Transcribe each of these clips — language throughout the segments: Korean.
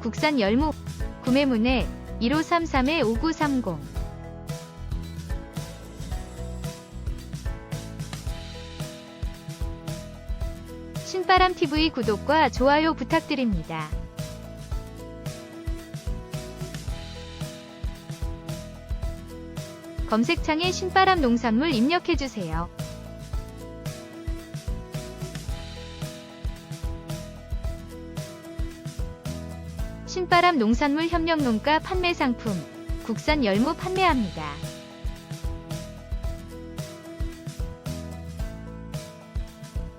국산 열무 구매 문의 1533-5930 신바람TV 구독과 좋아요 부탁드립니다. 검색창에 신바람 농산물 입력해주세요. 신바람 농산물 협력농가 판매 상품 국산 열무 판매합니다.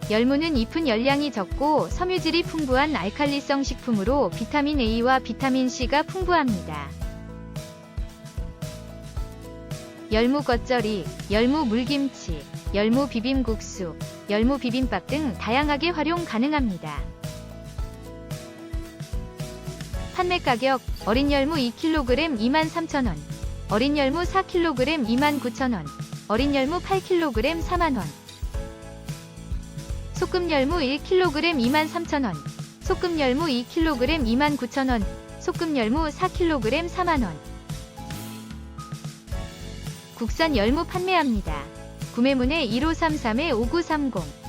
열무는 잎은 열량이 적고 섬유질이 풍부한 알칼리성 식품으로 비타민 A와 비타민 C가 풍부합니다. 열무 겉절이, 열무 물김치, 열무 비빔국수, 열무 비빔밥 등 다양하게 활용 가능합니다. 판매 가격 어린 열무 2kg 23,000원, 어린 열무 4kg 29,000원, 어린 열무 8kg 4만원, 소금 열무 1kg 23,000원, 소금 열무 2kg 29,000원, 소금 열무 4kg 4만원. 국산 열무 판매합니다. 구매문의 1533-5930